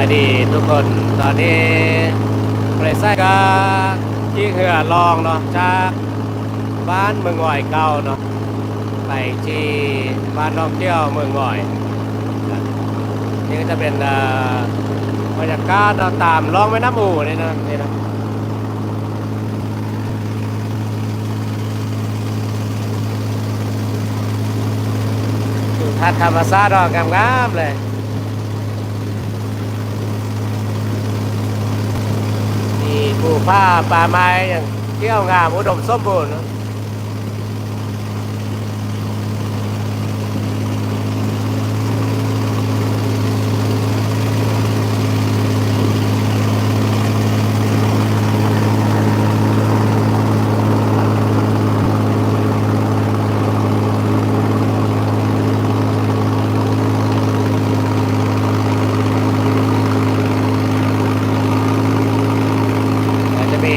ายดีทุกคนตอนนี้บริษัทก็ที่เหือลองเนาะจากบ้านเมืองง่อยเก่าเนาะไปที่บ้านท่องเที่ยวเมืองง่อยนี่ก็จะเป็นบรรยากาศเราตามลองแม่น้ำอู่นี่นะนี่นะทัดธรรมชาติดอกงามๆเลย มีภูผ้าป่าไม้อย่างเที่ยวงามอุดมสมบูรณ์นะก็จะมี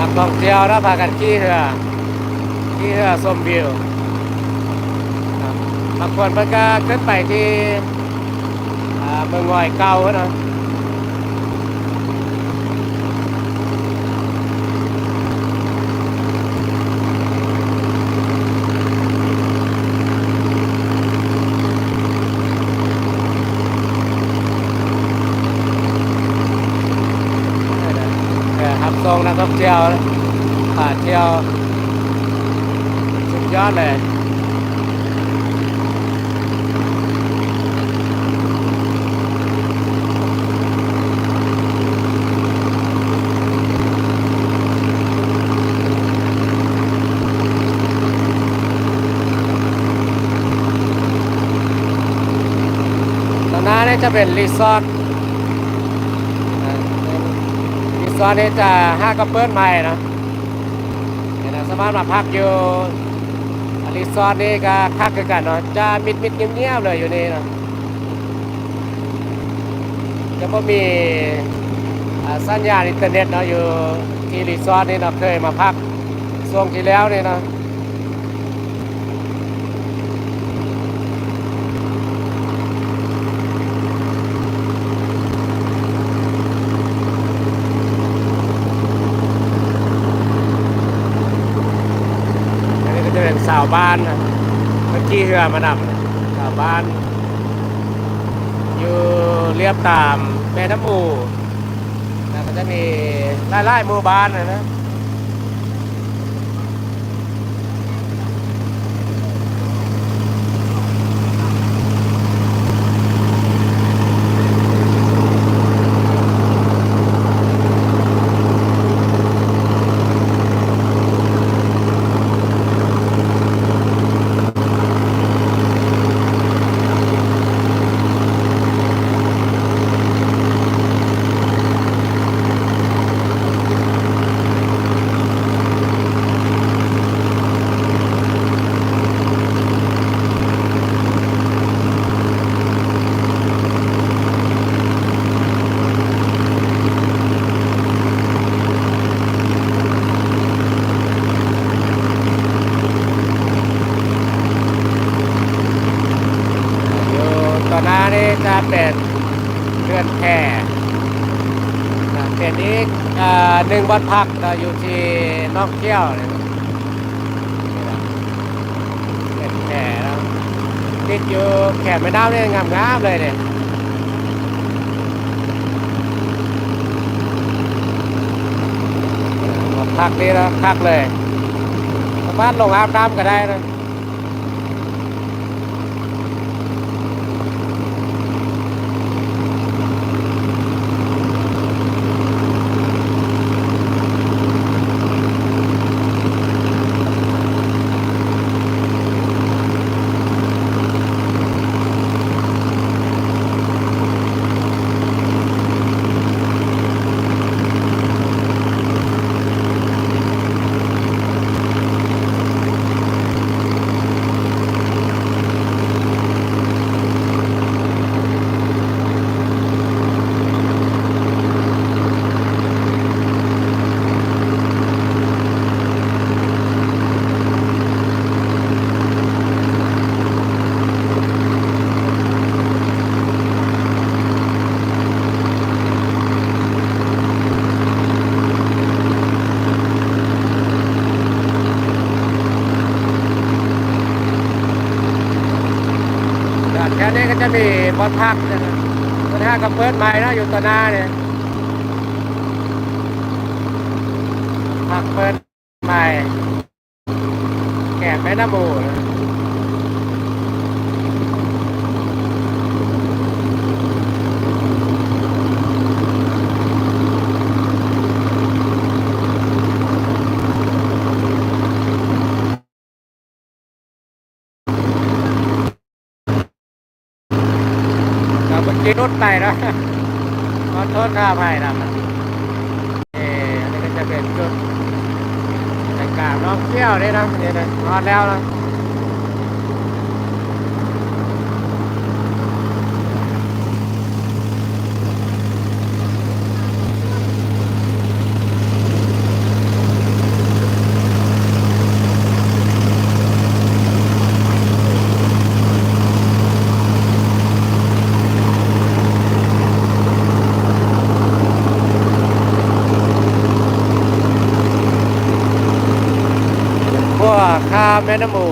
นัก ท่องเที่ยวนะพากันขี่เรือขี่เรือชมวิวบางคนมันก็ขึ้นไปที่เมืองงอยเก่าเนาะ เออครับทรงนักท่องเที่ยวนะพาเที่ยว สุดยอดเลยตรงหน้านี่จะเป็นรีสอร์ทอ่าเป็น รีสอนนี้จะห้ากระเปิ้ลใหม่นะเนี่ยนะสามารถมาพักอยู่รีสอร์ทนี่ก็คักคือกันเนาะจะมิดมิดเงียบๆเลยอยู่นี่เนาะจะไม่มีสัญญาณอินเทอร์เน็ตเนาะอยู่ที่รีสอร์ทนี่เนาะเคยมาพักช่วงที่แล้วนี่เนาะ อันนี้ก็จะเป็นสาวบ้านนะเมื่อกี้เรือมานำสาวบ้าน อยู่เรียบตามแม่น้ำอูนะมันจะมีไล่ๆหมู่บ้านนะนะอยู่ต่อหน้านี่ จะเป็นเรือนแพนะเป็นอีกหนึ่งวันพักก็อยู่ที่นอกเที่ยวเนี่ยนะนี่นะเป็นแพแล้วติดอยู่แขนแม่น้ำเนี่ยงามๆเลยเนี่ยพักนี่นะพักเลยสามารถลงอาบน้ำก็ได้นะแก็จะมีบอลพักนะบอลพักกับเปิดใหม่นะอยู่ต่อหน้าเนี่ยพักเปิดใหม่แก่แม่น้ำบูนะกับเมื่อกี้ รถไปนะขอโทษข้าภัยนะเอออันนี้ก็จะเป็นจุดบรรยากาศน้องเที่ยวได้นะเนี่ยนะนอนแล้วนะ พวกข้ามแม่น้ำมู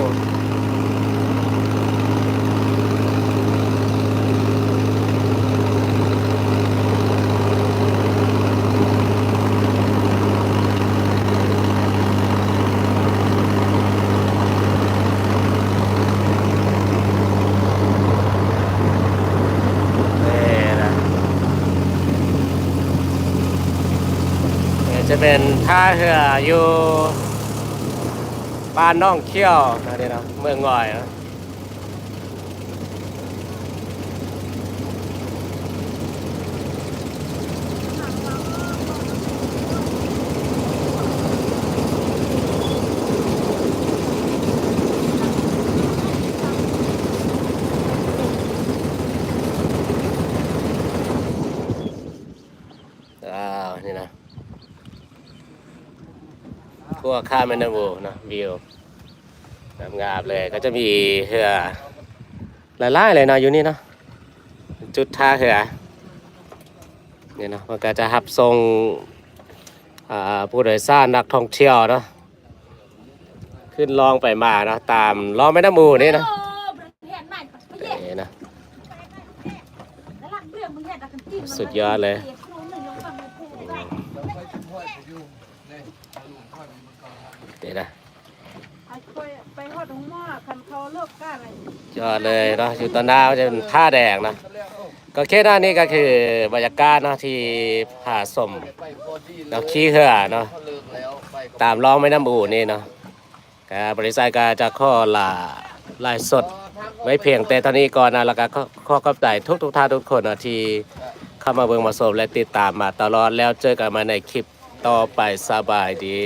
จะเป็นท่าเรืออยู่ บ้านน้องเขี้ยวนะนี่นะเมืองง่อยนะอ้าวนี่นะ พวกข้ามแม่น้ำโูนะวิวงามๆเลยก็จะมีเหือหลายๆเลยเนาะอยู่นี่เนาะจุดท่าเหือเนี่ยเนาะมันก็จะหับทรงผู้โดยสารนักท่องเที่ยวเนาะขึ้นลองไปมาเนาะตามลองแม่น้ำมูนี่นะนี่นะสุดยอดเลย นี่นะไปหอดหงหม้อคันเขาเลิกก้าอะไรยอดเลยเนาะอยู่ตอนหน้าก็จะเป็นท่าแดงนะก็แค่ด้านนี้ก็คือบรรยากาศเนาะที่ผาสมเนาะขี้เหือเนาะตามร้องไม่น้ำอูนี่เนาะก็บริษัทก็จะข้อลาลายสดไว้เพียงแต่ตอนนี้ก่อนนะแล้วก็ข้อข้อกับใจทุกทุกๆท่านทุกคนนะที่เข้ามาเบิ่งมาชมและติดตามมาตลอดแล้วเจอกันมาในคลิปต่อไปสบายดี